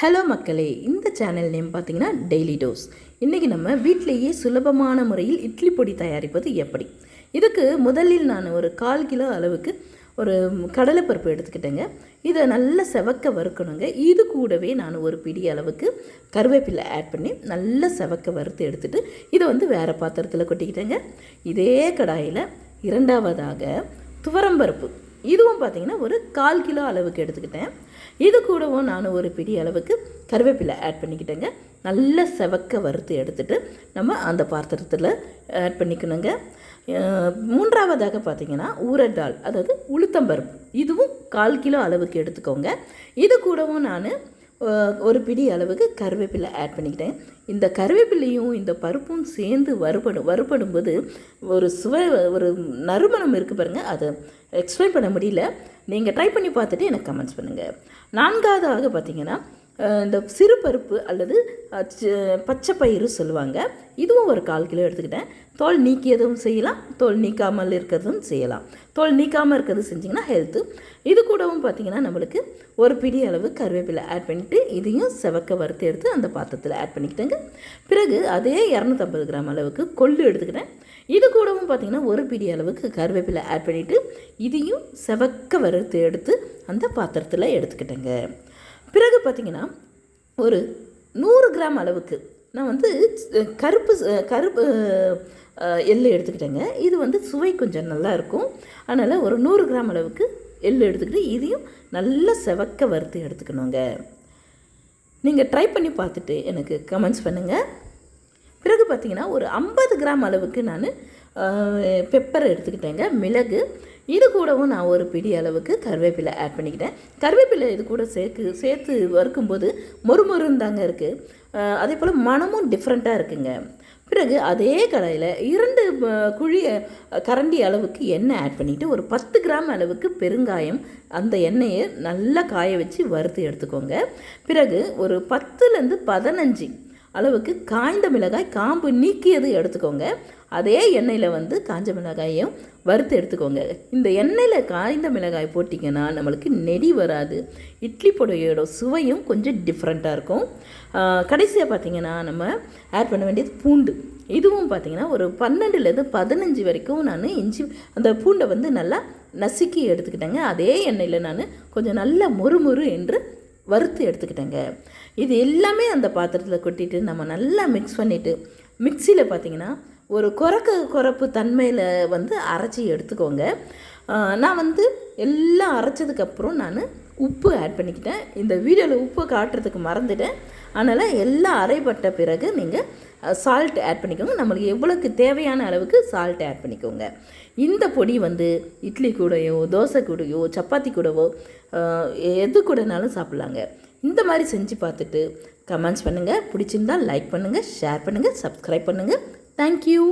Hello மக்களே இந்த channel name பார்த்தீங்கன்னா டெய்லி டோஸ் இன்றைக்கி நம்ம வீட்டிலேயே சுலபமான முறையில் இட்லி பொடி தயாரிப்பது எப்படி? இதுக்கு முதலில் நான் ஒரு கால் கிலோ அளவுக்கு ஒரு கடலைப்பருப்பு எடுத்துக்கிட்டேங்க. இதை நல்லா செவக்க வறுக்கணுங்க. இது கூடவே நான் ஒரு பிடி அளவுக்கு கருவேப்பிலை ஆட் பண்ணி நல்லா செவக்க வறுத்து எடுத்துகிட்டு இதை வந்து வேறு பாத்திரத்தில் கொட்டிக்கிட்டேங்க. இதே கடாயில் இரண்டாவதாக துவரம்பருப்பு இதுவும் பார்த்தீங்கன்னா ஒரு கால் கிலோ அளவுக்கு எடுத்துக்கிட்டேன். இது கூடவும் நான் ஒரு பிடி அளவுக்கு கருவேப்பிலை ஆட் பண்ணிக்கிட்டேங்க. நல்ல செவக்க வறுத்து எடுத்துகிட்டு நம்ம அந்த பாத்திரத்தில் ஆட் பண்ணிக்கணுங்க. மூன்றாவதாக பார்த்தீங்கன்னா ஊரடால் அதாவது உளுத்தம்பருப்பு இதுவும் கால் கிலோ அளவுக்கு எடுத்துக்கோங்க. இது கூடவும் நான் ஒரு பிடி அளவுக்கு கருவேப்பிலை ஆட் பண்ணிக்கிட்டேன். இந்த கருவேப்பிலையும் இந்த பருப்பும் சேர்ந்து வறுபடும் வறுபடும்போது ஒரு சுவை ஒரு நறுமணம் இருக்குது பாருங்கள் அதை எக்ஸ்பிளைன் பண்ண முடியல. நீங்கள் ட்ரை பண்ணி பார்த்துட்டு எனக்கு கமெண்ட்ஸ் பண்ணுங்கள் நான்காவதாக பார்த்தீங்கன்னா இந்த சிறு பருப்பு அல்லது பச்சை பயிறு சொல்லுவாங்க. இதுவும் ஒரு கால் கிலோ எடுத்துக்கிட்டேன். தோல் நீக்கியதும் செய்யலாம் தோல் நீக்காமல் இருக்கிறதும் செய்யலாம். தோல் நீக்காமல் இருக்கிறது செஞ்சிங்கன்னா ஹெல்த்து இது கூடவும் பார்த்தீங்கன்னா நம்மளுக்கு ஒரு பிடி அளவு கருவேப்பிலை ஆட் பண்ணிவிட்டு இதையும் செவக்க வறுத்து எடுத்து அந்த பாத்திரத்தில் ஆட் பண்ணிக்கிட்டேங்க. பிறகு அதே இரநூத்தம்பது கிராம் அளவுக்கு கொள்ளு எடுத்துக்கிட்டேன். இது கூடவும் பார்த்திங்கன்னா ஒரு பிடி அளவுக்கு கருவேப்பிலை ஆட் பண்ணிவிட்டு இதையும் செவக்க வறுத்து எடுத்து அந்த பாத்திரத்தில் எடுத்துக்கிட்டேங்க. பிறகு பார்த்தீங்கன்னா ஒரு நூறு கிராம் அளவுக்கு நான் வந்து கருப்பு கருப்பு எள்ளு எடுத்துக்கிட்டேங்க. இது வந்து சுவை கொஞ்சம் நல்லா இருக்கும். அதனால் ஒரு நூறு கிராம் அளவுக்கு எள்ளு எடுத்துக்கிட்டு இதையும் நல்லா செவக்க வறுத்து எடுத்துக்கணுங்க. நீங்கள் ட்ரை பண்ணி பார்த்துட்டு எனக்கு கமெண்ட்ஸ் பண்ணுங்கள் பிறகு பார்த்தீங்கன்னா ஒரு ஐம்பது கிராம் அளவுக்கு நான் பெப்பர் எடுத்துக்கிட்டேங்க. மிளகு இது கூடவும் நான் ஒரு பிடி அளவுக்கு கருவேப்பிலை ஆட் பண்ணிக்கிட்டேன். கருவேப்பிலை இது கூட சேர்க்கு சேர்த்து வறுக்கும்போது மொறுமொறுன்னு தாங்க இருக்குது அதே போல் மனமும் டிஃப்ரெண்ட்டாக இருக்குங்க. பிறகு அதே கடாயில் இரண்டு குழிய கரண்டி அளவுக்கு எண்ணெய் ஆட் பண்ணிவிட்டு ஒரு பத்து கிராம் அளவுக்கு பெருங்காயம் அந்த எண்ணெயை நல்லா காய வச்சு வறுத்து எடுத்துக்கோங்க. பிறகு ஒரு பத்துலேருந்து பதினஞ்சு அளவுக்கு காய்ந்த மிளகாய் காம்பு நீக்கியது எடுத்துக்கோங்க. அதே எண்ணெயில் வந்து காஞ்ச மிளகாயையும் வறுத்து எடுத்துக்கோங்க. இந்த எண்ணெயில் காய்ந்த மிளகாய் போட்டிங்கன்னா நம்மளுக்கு நெடி வராது. இட்லி பொடியோட சுவையும் கொஞ்சம் டிஃப்ரெண்ட்டாக இருக்கும். கடைசியாக பார்த்தீங்கன்னா நம்ம ஆட் பண்ண வேண்டியது பூண்டு. இதுவும் பார்த்திங்கன்னா ஒரு பன்னெண்டுலேருந்து பதினஞ்சு வரைக்கும் நான் இஞ்சி அந்த பூண்டை வந்து நல்லா நசுக்கி எடுத்துக்கிட்டேங்க. அதே எண்ணெயில் நான் கொஞ்சம் நல்லா மொறு மொறு என்று வறுத்து எடுத்துக்கிட்டேங்க. இது எல்லாமே அந்த பாத்திரத்தில் கொட்டிட்டு நம்ம நல்லா மிக்ஸ் பண்ணிவிட்டு மிக்சியில் பார்த்தீங்கன்னா ஒரு குறக்க குறப்பு தன்மையில் வந்து அரைச்சி எடுத்துக்கோங்க. நான் வந்து எல்லாம் அரைச்சதுக்கப்புறம் நான் உப்பு ஆட் பண்ணிக்கிட்டேன். இந்த வீடியோவில் உப்பு காட்டுறதுக்கு மறந்துட்டேன். அதனால் எல்லாம் அரைப்பட்ட பிறகு நீங்கள் சால்ட் ஆட் பண்ணிக்கோங்க. நம்மளுக்கு எவ்வளோக்கு தேவையான அளவுக்கு சால்ட் ஆட் பண்ணிக்கோங்க. இந்த பொடி வந்து இட்லி கூடையோ தோசை கூடையோ சப்பாத்தி கூடவோ எது கூடனாலும் சாப்பிட்லாங்க. இந்த மாதிரி செஞ்சு பார்த்துட்டு கமெண்ட்ஸ் பண்ணுங்கள் பிடிச்சிருந்தா லைக் பண்ணுங்கள் ஷேர் பண்ணுங்கள் சப்ஸ்கிரைப் பண்ணுங்கள் தேங்க்யூ